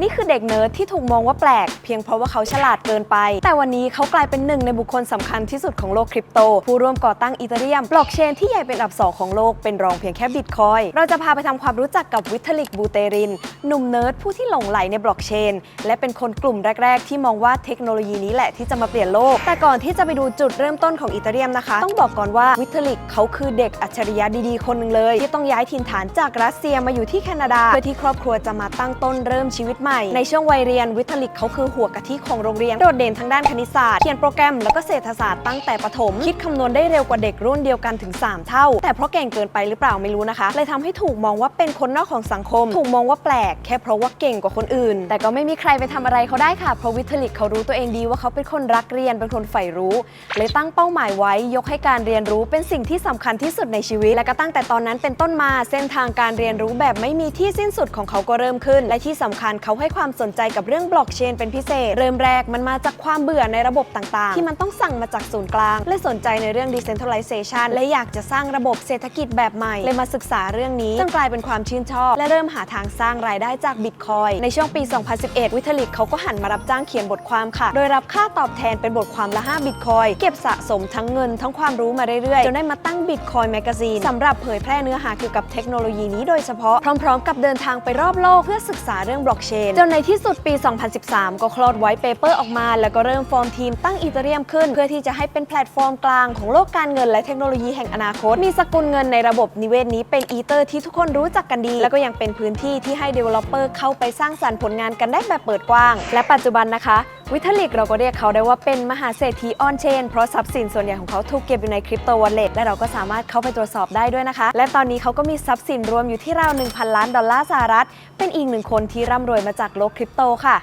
นี่คือเด็กเนิร์ดที่ถูกมองว่าแปลก เพียงเพราะว่าเขาฉลาดเกินไป แต่วันนี้เขากลายเป็นหนึ่งในบุคคลสำคัญที่สุดของโลกคริปโต ผู้ร่วมก่อตั้งอีเธเรียมบล็อกเชนที่ใหญ่เป็นอันดับสองของโลกเป็นรองเพียงแค่บิตคอยเราจะพาไปทำความรู้จักกับวิทลิกบูเตริน หนุ่มเนิร์ดผู้ที่หลงไหลในบล็อกเชนและเป็นคนกลุ่มแรก ๆ ที่มองว่าเทคโนโลยีนี้แหละที่จะมาเปลี่ยนโลก แต่ก่อนที่จะไปดูจุดเริ่มต้นของอีเธเรียมนะคะ ต้องบอกก่อนว่าวิทลิกเขาคือเด็กอัจฉริยะดีๆคนหนึ่งเลย ที่ต้องย้ายถิ่นฐานจากรัสเซียมาอยู่ที่แคนาดาเพื่อที่ครอบครัวจะมาตั้งต้นเริ่มชีวิตใหม่ ในช่วงวัยเรียนวิทลิกเขาคือหัวกะทิของโรงเรียน โดดเด่นทางด้านคณิตศาสตร์ เขียนโปรแกรมแล้วก็เศรษฐศาสตร์ตั้งแต่ประถม คิดคำนวณได้เร็วกว่าเด็กรุ่นเดียวกันถึง 3 เท่า แต่เพราะเก่งเกินไปหรือเปล่าไม่รู้นะคะ เลยทำให้ถูกมองว่าเป็นคนนอกของสังคม ถูกมองว่าแปลก แค่เพราะว่าเก่งกว่าคนอื่น แต่ก็ไม่มีใครไปทำอะไรเขาได้ค่ะเพราะวิทลิกเขารู้ตัวเองดีว่าเขาเป็นคนรักเรียนเป็นคนใฝ่รู้ เลยตั้งเป้าหมายไว้ ยกให้การเรียนรู้เป็นสิ่งที่สำคัญที่สุดในชีวิต และก็ตั้งแต่ตอนนั้นเป็นต้นมาเส้นทางการเรียนรู้แบบไม่มีที่สิ้นสุดของเขาก็เริ่มขึ้น และที่สำคัญเขาให้ความสนใจกับเรื่องบล็อกเชนเป็นพิเศษ เริ่มแรกมันมาจากความเบื่อในระบบต่างๆ ที่มันต้องสั่งมาจากศูนย์กลาง และสนใจในเรื่อง decentralization และอยากจะสร้างระบบเศรษฐกิจแบบใหม่ เลยมาศึกษาเรื่องนี้จนกลายเป็นความชื่นชอบ และเริ่มหาทางสร้างรายได้จากบิตคอยในช่วงปี 2011 วิทลิกเขาก็หันมารับจ้างเขียนบทความค่ะ โดยรับค่าตอบแทนเป็นบทความละ5บิตคอยเก็บสะสมทั้งเงินทั้งความรู้มาเรื่อยๆจนได้มาตั้งบิตคอยแมกซีนสำหรับเผยแพร่เนื้อหาเกี่ยวกับเทคโนโลยีนี้โดยเฉพาะพร้อม ๆ กับเดินทางไปรอบโลกเพื่อศึกษาเรื่องบล็อกเชนจนในที่สุดปี 2013 ก็คลอดไว้เปเปอร์ออกมา แล้วก็เริ่มฟอร์มทีมตั้งอีเธเรียมขึ้น เพื่อที่จะให้เป็นแพลตฟอร์มกลางของโลกการเงินและเทคโนโลยีแห่งอนาคต มีสกุลเงินในระบบนิเวศนี้เป็นอีเตอร์ที่ทุกคนรู้จักกันดี แล้วก็ยังเป็นพื้นที่ที่ให้ Developer เข้าไปสร้างสรรค์ผลงานกันได้แบบเปิดกว้าง และปัจจุบันนะคะ วิทลิกเราก็เรียกเขาได้ว่าเป็นมหาเศรษฐีออนเชนเพราะทรัพย์สินส่วนใหญ่ของเขาถูกเก็บอยู่ในคริปโตวอลเล็ตและเราก็สามารถเข้าไปตรวจสอบได้ด้วยนะคะ และตอนนี้เขาก็มีทรัพย์สินรวมอยู่ที่ราว 1,000 ล้านดอลลาร์สหรัฐ เป็นอีกหนึ่งคนที่ร่ำรวยมาจากโลกคริปโตค่ะ